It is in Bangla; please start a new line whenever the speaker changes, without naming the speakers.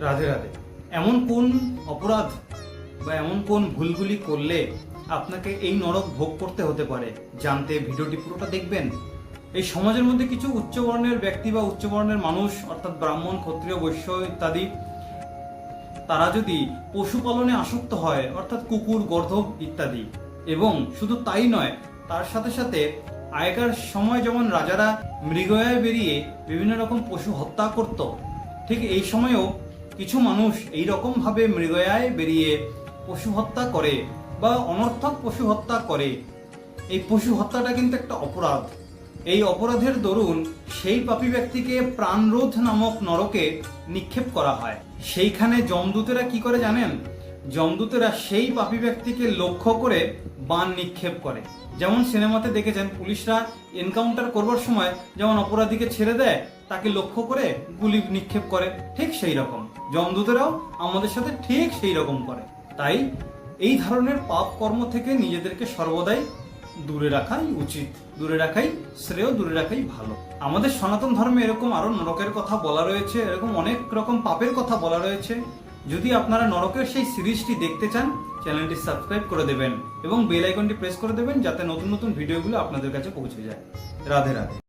রাধে রাধে। এমন কোন অপরাধ বা এমন কোন ভুলগুলি করলে আপনাকে এই নরক ভোগ করতে হতে পারে? জানতে ভিডিওটি পুরোটা দেখবেন। এই সমাজের মধ্যে কিছু উচ্চবর্ণের ব্যক্তি বা উচ্চবর্ণের মানুষ, অর্থাৎ ব্রাহ্মণ, ক্ষত্রিয়, বৈশ্য ইত্যাদি, তারা যদি পশুপালনে আসক্ত হয়, অর্থাৎ কুকুর, গর্ধব ইত্যাদি, এবং শুধু তাই নয়, তার সাথে সাথে আগেকার সময় যেমন রাজারা মৃগয়ায় বেরিয়ে বিভিন্ন রকম পশু হত্যা করত, ঠিক এই সময়েও কিছু মানুষ এই রকম ভাবে মৃগয়ায় বেরিয়ে পশু হত্যা করে বা অনর্থক পশু হত্যা করে। এই পশু হত্যাটা কিন্তু একটা অপরাধ। এই অপরাধের দরুন সেই পাপী ব্যক্তিকে প্রাণরোধ নামক নরকে নিক্ষেপ করা হয়। সেইখানে যমদূতেরা কি করে জানেন? যমদূতেরা সেই পাপী ব্যক্তিকে লক্ষ্য করে বান নিক্ষেপ করে। যেমন সিনেমাতে দেখেছেন পুলিশরা এনকাউন্টার করবার সময় যেমন অপরাধীকে ছেড়ে দেয়, তাকে লক্ষ্য করে গুলি নিক্ষেপ করে। ঠিক সেই রকম যমদূতেরাও আমাদের সাথে ঠিক সেই রকম করে। তাই এই ধরনের পাপ কর্ম থেকে নিজেদেরকে সর্বদাই দূরে রাখাই উচিত। দূরে রাখাই শ্রেয়, দূরে রাখাই ভালো। আমাদের সনাতন ধর্মে এরকম আরও নরকের কথা বলা রয়েছে, এরকম অনেক রকম পাপের কথা বলা রয়েছে। যদি আপনারা নরকের সেই সিরিজটি দেখতে চান, চ্যানেলটি সাবস্ক্রাইব করে দেবেন এবং বেল আইকনটি প্রেস করে দেবেন যাতে নতুন নতুন ভিডিওগুলো আপনাদের কাছে পৌঁছে যায়। রাধে রাধে।